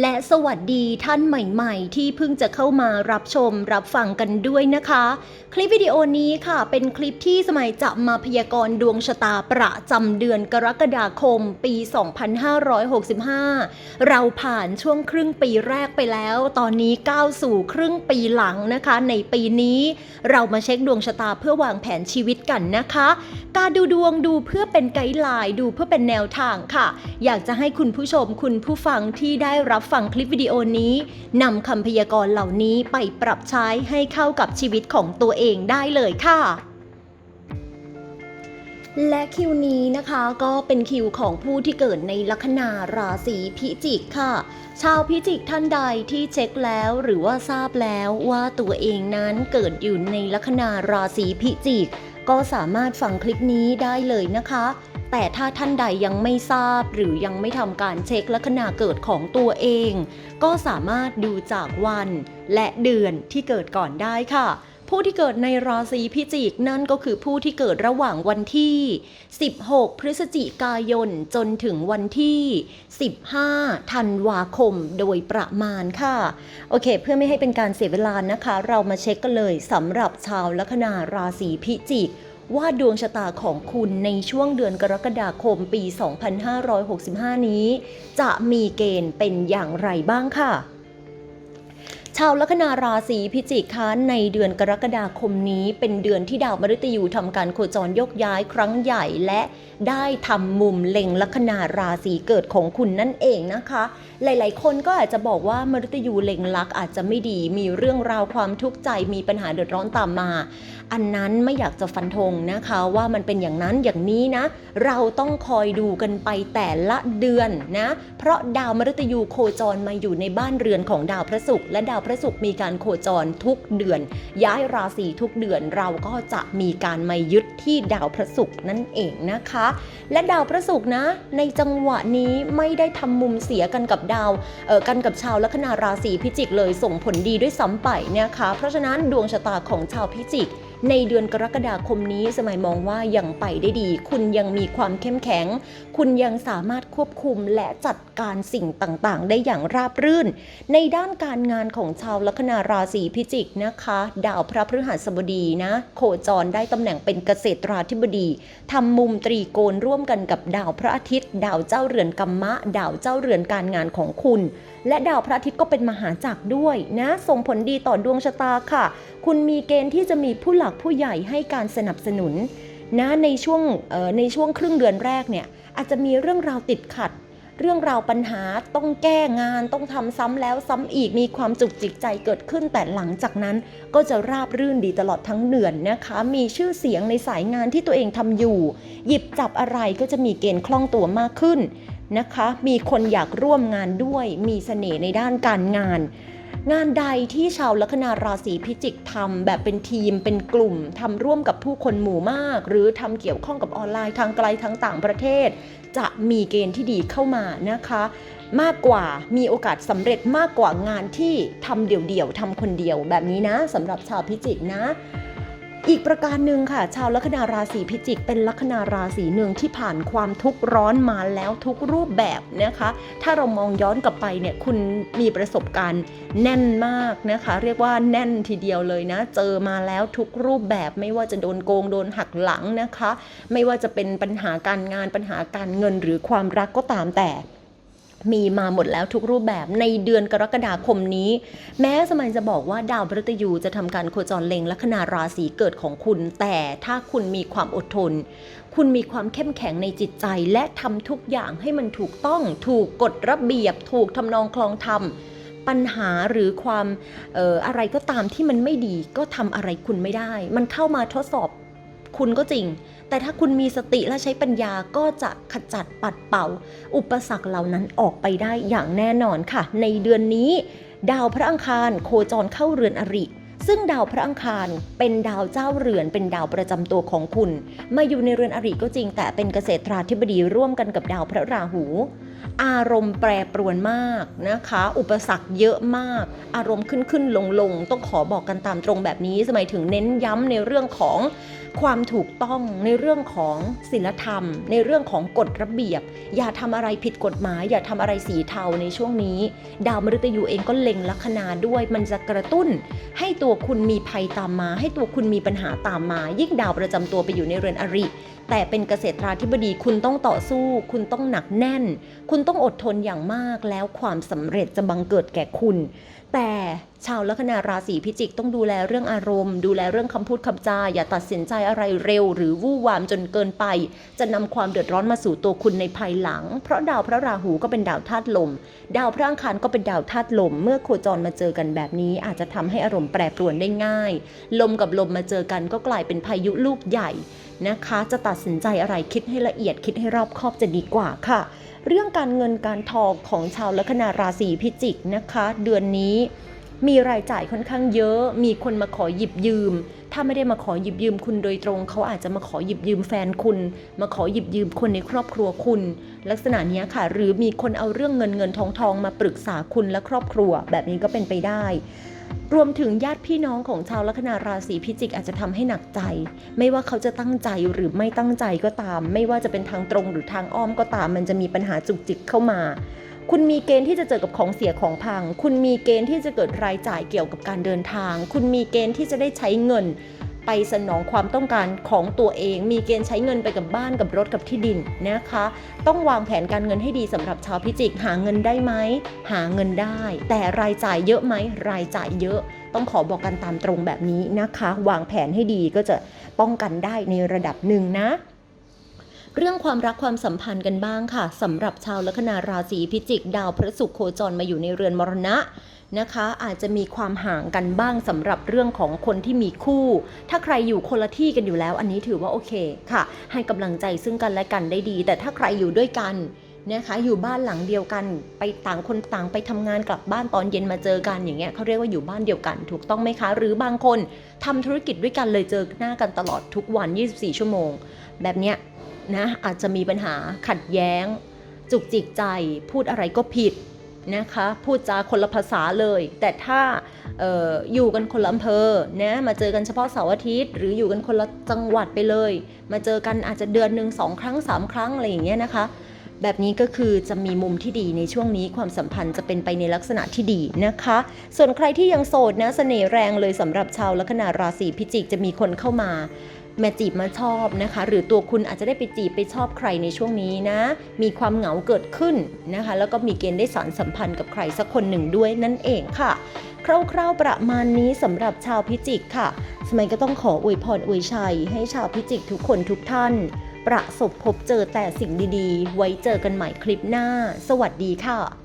และสวัสดีท่านใหม่ๆ ที่เพิ่งจะเข้ามารับชมรับฟังกันด้วยนะคะ คลิปวิดีโอนี้ค่ะ เป็นคลิปที่สมัยจะมาพยากรณ์ดวงชะตาประจำเดือนกรกฎาคมปี 2565 เราผ่านช่วงครึ่งปีแรกไปแล้ว ตอนนี้ก้าวสู่ครึ่งปีหลังนะคะ ในปีนี้เรามาเช็คดวงชะตาเพื่อวางแผนชีวิตกันนะคะ การดูดวงดูเพื่อเป็นไกด์ไลน์ดูเพื่อเป็นแนวทางค่ะ อยากจะให้คุณผู้ชมคุณผู้ฟังที่ได้รับฟังคลิปวิดีโอนี้นำคำพยากรณ์เหล่านี้ไปปรับใช้ให้เข้ากับชีวิตของตัวเองได้เลยค่ะและคิวนี้นะคะก็เป็นคิวของผู้ที่เกิดในลัคนาราศีพิจิกค่ะ ชาวพิจิกท่านใดที่เช็คแล้วหรือว่าทราบแล้วว่าตัวเองนั้นเกิดอยู่ในลัคนาราศีพิจิก ก็สามารถฟังคลิปนี้ได้เลยนะคะ แต่ถ้าท่านใดยังไม่ทราบหรือยังไม่ทำการเช็คลัคนาเกิดของตัวเอง ก็สามารถดูจากวันและเดือนที่เกิดก่อนได้ค่ะ ผู้ที่เกิดในราศีพิจิกนั่นก็คือผู้ที่เกิดระหว่างวันที่ 16 พฤศจิกายนจนถึงวันที่ 15 ธันวาคมโดยประมาณค่ะ โอเค เพื่อไม่ให้เป็นการเสียเวลานะคะ เรามาเช็คกันเลยสำหรับชาวลัคนาราศีพิจิก ว่าดวงชะตาของคุณในช่วงเดือนกรกฎาคมปี 2565 นี้ จะมีเกณฑ์เป็นอย่างไรบ้างค่ะ ชาวลัคนาราศีพิจิกคะในเดือนกรกฎาคมนี้เป็นเดือนที่ดาวมฤตยูทำการโคจรยกย้ายครั้งใหญ่และได้ทำมุมเล็งลัคนาราศีเกิดของคุณนั่นเองนะคะ หลายๆ คนก็อาจจะบอกว่ามฤตยูเล็งลักอาจจะไม่ดี มีเรื่องราวความทุกข์ใจมีปัญหาเดือดร้อนตามมา อันนั้นไม่อยากจะฟันธงนะคะว่ามันเป็นอย่างนั้นอย่างนี้นะ เราต้องคอยดูกันไปแต่ละเดือนนะ เพราะดาวมฤตยูโคจรมาอยู่ในบ้านเรือนของดาวพระศุกร์และดาวพระศุกร์มีการโคจรทุกเดือน ย้ายราศีทุกเดือนเราก็จะมีการมายึดที่ดาวพระศุกร์นั่นเองนะคะ และดาวพระศุกร์นะ ในจังหวะนี้ไม่ได้ทำมุมเสียกันกับดาวเออกันกับชาวลัคนาราศีพิจิกเลยส่งผลดีด้วยซ้ำไปนะคะเพราะฉะนั้นดวงชะตาของชาวพิจิกในเดือนกรกฎาคมนี้สมัยมองว่ายังไปได้ดี คุณยังมีความเข้มแข็ง คุณยังสามารถควบคุมและจัดการสิ่งต่างๆ ได้อย่างราบรื่น ในด้านการงานของชาวลัคนาราศีพิจิกนะคะ ดาวพระพฤหัสบดีนะ โคจรได้ตำแหน่งเป็นเกษตราธิบดีทำมุมตรีโกณร่วมกันกับดาวพระอาทิตย์ ดาวเจ้าเรือนกัมมะ ดาวเจ้าเรือนการงานของคุณ และดาวพระอาทิตย์ก็เป็นมหาจักรด้วยนะ ส่งผลดีต่อดวงชะตาค่ะ คุณมีเกณฑ์ที่จะมีผู้หลักผู้ใหญ่ให้การสนับสนุนนะในช่วงในช่วงครึ่งเดือนแรกเนี่ยอาจจะมีเรื่องราวติดขัด เรื่องราวปัญหาต้องแก้งานต้องทำซ้ำแล้วซ้ำอีกมีความจุกจิกใจเกิดขึ้น แต่หลังจากนั้นก็จะราบรื่นดีตลอดทั้งเดือนนะคะ มีชื่อเสียงในสายงานที่ตัวเองทำอยู่ หยิบจับอะไรก็จะมีเกณฑ์คล่องตัวมากขึ้นนะคะ มีคนอยากร่วมงานด้วย มีเสน่ห์ในด้านการงาน งานใดที่ชาวลัคนาราศีพิจิกทำแบบเป็นทีมเป็นกลุ่มทำร่วมกับผู้คนหมู่มาก หรือทำเกี่ยวข้องกับออนไลน์ทางไกลทางต่างประเทศ จะมีเกณฑ์ที่ดีเข้ามานะคะ มากกว่ามีโอกาสสำเร็จมากกว่างานที่ทำเดี่ยวๆทำคนเดียวแบบนี้นะสำหรับชาวพิจิกนะ อีกประการหนึ่งค่ะ ชาวลัคนาราศีพิจิก เป็นลัคนาราศีหนึ่งที่ผ่านความทุกข์ร้อนมาแล้วทุกรูปแบบนะคะ ถ้าเรามองย้อนกลับไปเนี่ยคุณมีประสบการณ์แน่นมากนะคะ เรียกว่าแน่นทีเดียวเลยนะ เจอมาแล้วทุกรูปแบบไม่ว่าจะโดนโกงโดนหักหลังนะคะ ไม่ว่าจะเป็นปัญหาการงานปัญหาการเงินหรือความรักก็ตามแต่ มีมาหมดแล้วทุกรูปแบบในเดือนกรกฎาคมนี้ แม้สมัยจะบอกว่าดาวพฤตยูจะทำการโคจรเล็งลัคนาราศีเกิดของคุณ แต่ถ้าคุณมีความอดทน คุณมีความเข้มแข็งในจิตใจ และทำทุกอย่างให้มันถูกต้อง ถูกกฎระเบียบ ถูกทำนองคลองธรรมปัญหาหรือความอออะไรก็ตามที่มันไม่ดีก็ทำอะไรคุณไม่ได้ มันเข้ามาทดสอบ คุณก็จริง แต่ถ้าคุณมีสติและใช้ปัญญาก็จะขจัดปัดเป่า อุปสรรคเหล่านั้นออกไปได้อย่างแน่นอนค่ะ ในเดือนนี้ ดาวพระอังคารโคจรเข้าเรือนอริซึ่งดาวพระอังคารเป็นดาวเจ้าเรือนเป็นดาวประจำตัวของคุณ มาอยู่ในเรือนอริก็จริงแต่เป็นเกษตราธิบดีร่วมกันกับดาวพระราหู อารมณ์แปรปรวนมากนะคะ อุปสรรคเยอะมาก อารมณ์ขึ้นขึ้นลงลงต้องขอบอกกันตามตรงแบบนี้ สมัยถึงเน้นย้ำในเรื่องของความถูกต้องในเรื่องของศีลธรรม ในเรื่องของกฎระเบียบ อย่าทำอะไรผิดกฎหมาย อย่าทำอะไรสีเทาในช่วงนี้ ดาวมฤตยูเองก็เล็งลัคนาด้วย มันจะกระตุ้น ให้ตัวคุณมีภัยตามมา ให้ตัวคุณมีปัญหาตามมา ยิ่งดาวประจำตัวไปอยู่ในเรือนอริ แต่เป็นเกษตราธิบดีคุณต้องต่อสู้ คุณต้องหนักแน่นคุณต้องอดทนอย่างมากแล้วความสำเร็จจะบังเกิดแก่คุณ แต่ ชาวลัคนาราศีพิจิกต้องดูแลเรื่องอารมณ์ ดูแลเรื่องคำพูดคำจา อย่าตัดสินใจอะไรเร็ว หรือวู่วามจนเกินไป จะนำความเดือดร้อนมาสู่ตัวคุณในภายหลัง เพราะดาวพระราหูก็เป็นดาวธาตุลม ดาวพระอังคารก็เป็นดาวธาตุลม เมื่อโคจรมาเจอกันแบบนี้ อาจจะทำให้อารมณ์แปรปรวนได้ง่าย ลมกับลมมาเจอกันก็กลายเป็นพายุลูกใหญ่นะคะ จะตัดสินใจอะไรคิดให้ละเอียดคิดให้รอบคอบจะดีกว่าค่ะ เรื่องการเงินการทองของชาวลัคนาราศีพิจิกนะคะ เดือนนี้ มีรายจ่ายค่อนข้างเยอะ มีคนมาขอหยิบยืม ถ้าไม่ได้มาขอหยิบยืมคุณโดยตรง เขาอาจจะมาขอหยิบยืมแฟนคุณ มาขอหยิบยืมคนในครอบครัวคุณ ลักษณะนี้ค่ะ หรือมีคนเอาเรื่องเงินเงินทองทองมาปรึกษาคุณและครอบครัว แบบนี้ก็เป็นไปได้รวมถึงญาติพี่น้องของชาวลัคนาราศีพิจิกอาจจะทำให้หนักใจ ไม่ว่าเขาจะตั้งใจหรือไม่ตั้งใจก็ตาม ไม่ว่าจะเป็นทางตรงหรือทางอ้อมก็ตาม มันจะมีปัญหาจุกจิกเข้ามา คุณมีเกณฑ์ที่จะเจอกับของเสียของพัง คุณมีเกณฑ์ที่จะเกิดรายจ่ายเกี่ยวกับการเดินทาง คุณมีเกณฑ์ที่จะได้ใช้เงิน ไปสนองความต้องการของตัวเอง มีเกณฑ์ใช้เงินไปกับบ้านกับรถกับที่ดินนะคะ ต้องวางแผนการเงินให้ดีสำหรับชาวพิจิก หาเงินได้ไหม หาเงินได้ แต่รายจ่ายเยอะไหม รายจ่ายเยอะ ต้องขอบอกกันตามตรงแบบนี้นะคะ วางแผนให้ดีก็จะป้องกันได้ในระดับหนึ่งนะ เรื่องความรักความสัมพันธ์กันบ้างค่ะสำหรับชาวลัคนาราศีพิจิก ดาวพระศุกร์โคจรมาอยู่ในเรือนมรณะนะคะ อาจจะมีความห่างกันบ้างสำหรับเรื่องของคนที่มีคู่ ถ้าใครอยู่คนละที่กันอยู่แล้ว อันนี้ถือว่าโอเคค่ะ ให้กำลังใจซึ่งกันและกันได้ดี แต่ถ้าใครอยู่ด้วยกันนะคะอยู่บ้านหลังเดียวกันไปต่างคนต่างไปทำงานกลับบ้านตอนเย็นมาเจอกันอย่างเงี้ยเขาเรียกว่าอยู่บ้านเดียวกัน ถูกต้องไหมคะ หรือบางคนทำธุรกิจด้วยกันเลยเจอหน้ากันตลอดทุกวัน 24 ชั่วโมง แบบเนี้ย นะอาจจะมีปัญหาขัดแย้ง จุกจิกใจพูดอะไรก็ผิดนะคะพูดจาคนละภาษาเลย แต่ถ้าอออยู่กันคนละอำเภอนะมาเจอกันเฉพาะเสาร์อาทิตย์ หรืออยู่กันคนละจังหวัดไปเลย มาเจอกันอาจจะเดือนหนึ่งสองครั้งสามครั้งอะไรอย่างเงี้ยนะคะแบบนี้ก็คือจะมีมุมที่ดีในช่วงนี้ความสัมพันธ์จะเป็นไปในลักษณะที่ดีนะคะ ส่วนใครที่ยังโสดนะเสน่ห์แรงเลยสำหรับชาวลัคนาราศีพิจิกจะมีคนเข้ามา แม่จีบมาชอบนะคะ หรือตัวคุณอาจจะได้ไปจีบไปชอบใครในช่วงนี้นะ มีความเหงาเกิดขึ้นนะคะ แล้วก็มีเกณฑ์ได้สารสัมพันธ์กับใครสักคนหนึ่งด้วยนั่นเองค่ะ คร่าวๆประมาณนี้สำหรับชาวพิจิกค่ะ สมัยก็ต้องขออวยพรอวยชัย ให้ชาวพิจิกทุกคนทุกท่าน ประสบพบเจอแต่สิ่งดีๆ ไว้เจอกันใหม่คลิปหน้า สวัสดีค่ะ